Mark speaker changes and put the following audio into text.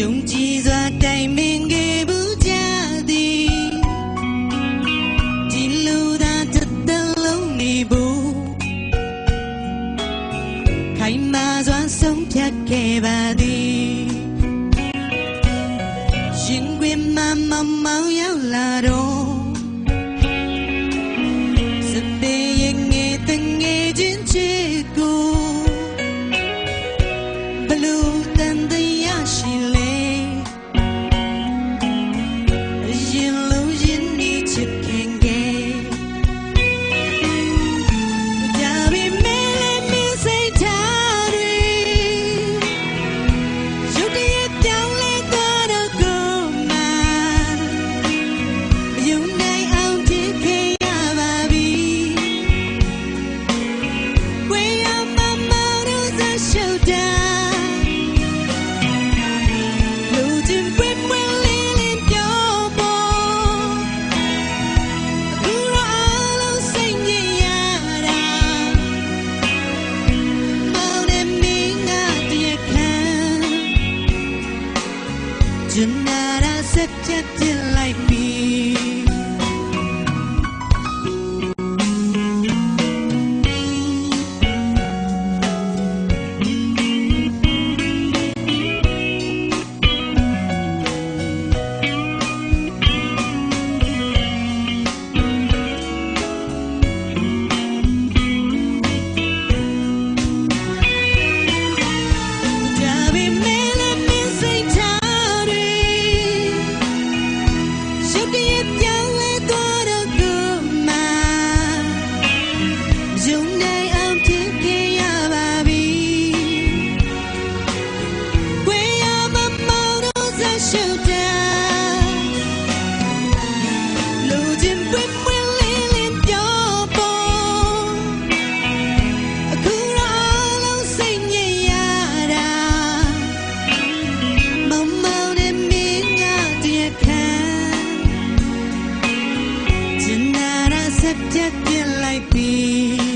Speaker 1: ယုံကြည်စွာတိုင်မင်ခဲ့ဘူးကြသည်ဒီလူသားတစ်တလုံးနေဘူးခိုင်မာစွာဆုံးဖြတ်ခဲ့ပါသည်ရှင်ကွင်မမမောင်ရောက်လာတော့ ကျင်နာရဆက်ချက်တင်လိုက်ပြီ ပြက်ပြက်လိုက်ပြီ